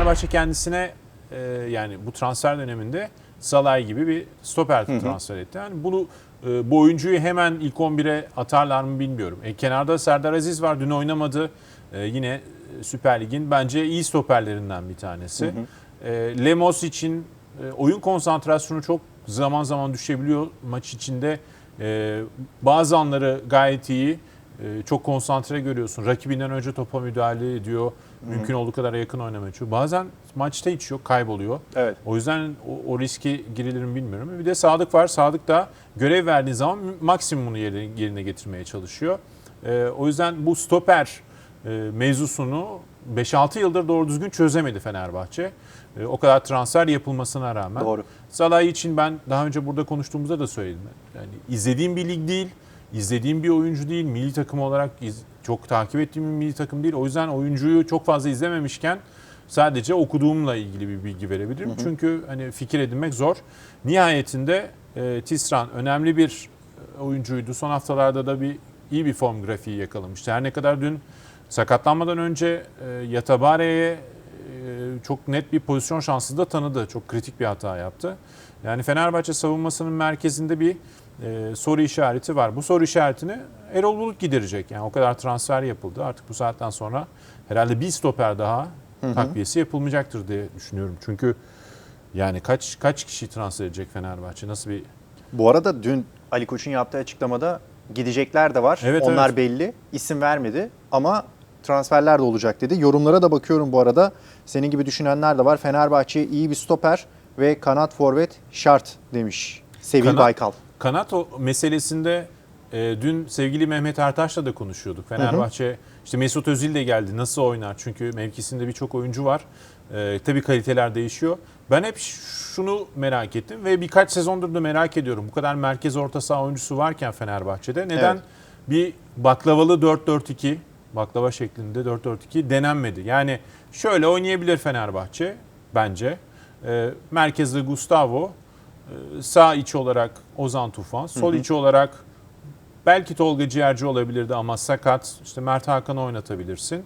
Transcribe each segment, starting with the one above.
Fenerbahçe kendisine e, yani bu transfer döneminde Salay gibi bir stoper transfer etti. Yani bunu e, bu oyuncuyu hemen ilk 11'e atarlar mı bilmiyorum. E, kenarda Serdar Aziz var. Dün oynamadı. E, yine e, Süper Lig'in bence iyi stoperlerinden bir tanesi. E, Lemos için e, oyun konsantrasyonu çok zaman zaman düşebiliyor maç içinde. E, bazı anları gayet iyi. E, çok konsantre görüyorsun. Rakibinden önce topa müdahale ediyor. Mümkün olduğu kadar yakın oynamaya çalışıyor. Bazen maçta hiç yok, kayboluyor. Evet. O yüzden o, o riske girilir mi bilmiyorum. Bir de Sadık var. Sadık da görev verdiği zaman maksimumunu yerine, yerine getirmeye çalışıyor. E, o yüzden bu stoper e, mevzusunu 5-6 yıldır doğru düzgün çözemedi Fenerbahçe. E, o kadar transfer yapılmasına rağmen. Doğru. Salah için ben daha önce burada konuştuğumuzda da söyledim. Yani izlediğim bir lig değil, izlediğim bir oyuncu değil, milli takım olarak iz- çok takip ettiğim bir milli takım değil. O yüzden oyuncuyu çok fazla izlememişken sadece okuduğumla ilgili bir bilgi verebilirim. Çünkü hani fikir edinmek zor. Nihayetinde e, Tisran önemli bir e, oyuncuydu. Son haftalarda da bir iyi bir form grafiği yakalamıştı. Her ne kadar dün sakatlanmadan önce e, Yatabare'ye e, çok net bir pozisyon şansı da tanıdı. Çok kritik bir hata yaptı. Yani Fenerbahçe savunmasının merkezinde bir e, soru işareti var. Bu soru işaretini Erol Bulut giderecek. Yani o kadar transfer yapıldı. Artık bu saatten sonra herhalde bir stoper daha takviyesi yapılmayacaktır diye düşünüyorum. Çünkü yani kaç kaç kişi transfer edecek Fenerbahçe? Nasıl bir Bu arada dün Ali Koç'un yaptığı açıklamada gidecekler de var. Evet, Onlar evet. belli. İsim vermedi ama transferler de olacak dedi. Yorumlara da bakıyorum bu arada. Senin gibi düşünenler de var. Fenerbahçe'ye iyi bir stoper ve kanat forvet şart demiş Sevil Kanat- Baykal. Kanat o meselesinde e, dün sevgili Mehmet Ertaş'la da konuşuyorduk. Fenerbahçe işte Mesut Özil de geldi. Nasıl oynar? Çünkü mevkisinde birçok oyuncu var. E, tabii kaliteler değişiyor. Ben hep şunu merak ettim ve birkaç sezondur da merak ediyorum. Bu kadar merkez orta saha oyuncusu varken Fenerbahçe'de neden Evet. bir baklavalı 4-4-2 baklava şeklinde 4-4-2 denenmedi? Yani şöyle oynayabilir Fenerbahçe bence. E, merkezde Gustavo, sağ iç olarak Ozan Tufan, sol iç olarak belki Tolga Ciğerci olabilirdi ama sakat. İşte Mert Hakan'ı oynatabilirsin.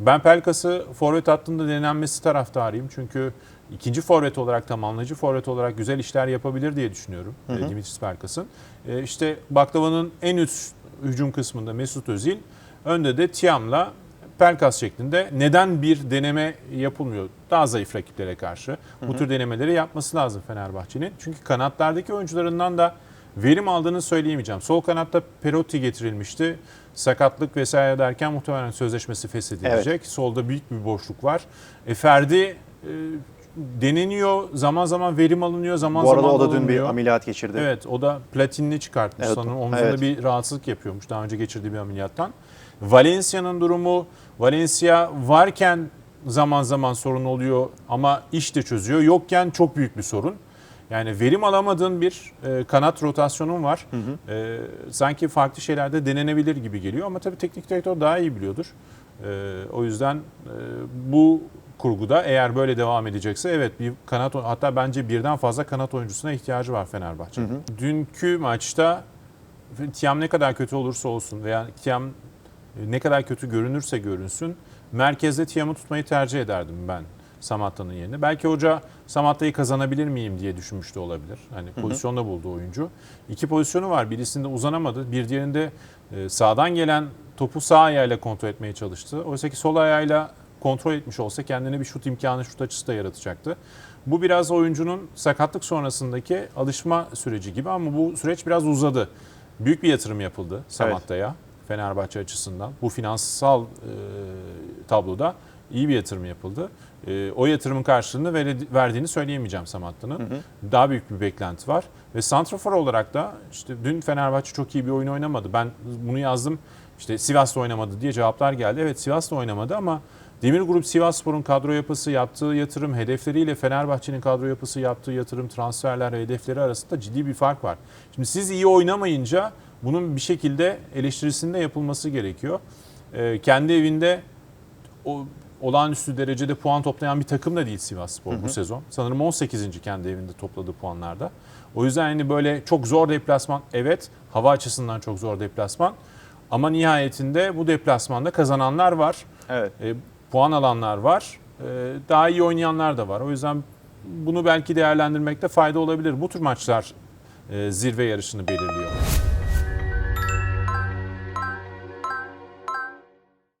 Ben Pelkas'ı forvet hattında denenmesi taraftarıyım. Çünkü ikinci forvet olarak tamamlayıcı forvet olarak güzel işler yapabilir diye düşünüyorum e, Dimitris Pelkas'ın. E, işte Baklava'nın en üst hücum kısmında Mesut Özil, önde de Tiam'la Pelkas şeklinde neden bir deneme yapılmıyor? Daha zayıf rakiplere karşı. Bu tür denemeleri yapması lazım Fenerbahçe'nin. Çünkü kanatlardaki oyuncularından da verim aldığını söyleyemeyeceğim. Sol kanatta Perotti getirilmişti. Sakatlık vesaire derken muhtemelen sözleşmesi feshedilecek. Solda büyük bir boşluk var. E, Ferdi e, deneniyor. Zaman zaman verim alınıyor. Zaman Bu arada zaman o da dün bir alınmıyor. ameliyat geçirdi. Evet o da platinini çıkartmış Evet, sanırım. Omzunda evet. bir rahatsızlık yapıyormuş daha önce geçirdiği bir ameliyattan. Valencia'nın durumu Valencia varken zaman zaman sorun oluyor ama iş de çözüyor. Yokken çok büyük bir sorun. Yani verim alamadığın bir e, kanat rotasyonun var. E, sanki farklı şeylerde denenebilir gibi geliyor ama tabii teknik direktör daha iyi biliyordur. E, o yüzden e, bu kurguda eğer böyle devam edecekse evet bir kanat hatta bence birden fazla kanat oyuncusuna ihtiyacı var Fenerbahçe'nin. Dünkü maçta Tiam ne kadar kötü olursa olsun veya Tiam ne kadar kötü görünürse görünsün merkezde Tiam'ı tutmayı tercih ederdim ben Samatta'nın yerine. Belki hoca Samatta'yı kazanabilir miyim diye düşünmüş de olabilir. Hani pozisyonda buldu oyuncu. İki pozisyonu var. Birisinde uzanamadı. Bir diğerinde e, sağdan gelen topu sağ ayağıyla kontrol etmeye çalıştı. Oysa ki sol ayağıyla kontrol etmiş olsa kendine bir şut imkanı, şut açısı da yaratacaktı. Bu biraz oyuncunun sakatlık sonrasındaki alışma süreci gibi ama bu süreç biraz uzadı. Büyük bir yatırım yapıldı Samatta'ya Fenerbahçe açısından. Bu finansal e, tabloda iyi bir yatırım yapıldı. E, o yatırımın karşılığını verdiğini söyleyemeyeceğim Samatta'nın. Daha büyük bir beklenti var. Ve santrafor olarak da işte dün Fenerbahçe çok iyi bir oyun oynamadı. Ben bunu yazdım. İşte Sivas'ta oynamadı diye cevaplar geldi. Evet Sivas'ta oynamadı ama Demir Grup Sivasspor'un kadro yapısı, yaptığı yatırım hedefleriyle Fenerbahçe'nin kadro yapısı, yaptığı yatırım, transferler ve hedefleri arasında ciddi bir fark var. Şimdi siz iyi oynamayınca bunun bir şekilde eleştirisinde yapılması gerekiyor. Ee, kendi evinde o olağanüstü derecede puan toplayan bir takım da değil Sivasspor bu sezon. Sanırım 18. kendi evinde topladığı puanlarda. O yüzden hani böyle çok zor deplasman evet hava açısından çok zor deplasman ama nihayetinde bu deplasmanda kazananlar var. Evet. E, puan alanlar var. Ee, Daha iyi oynayanlar da var. O yüzden bunu belki değerlendirmekte fayda olabilir. Bu tür maçlar e, zirve yarışını belirliyor.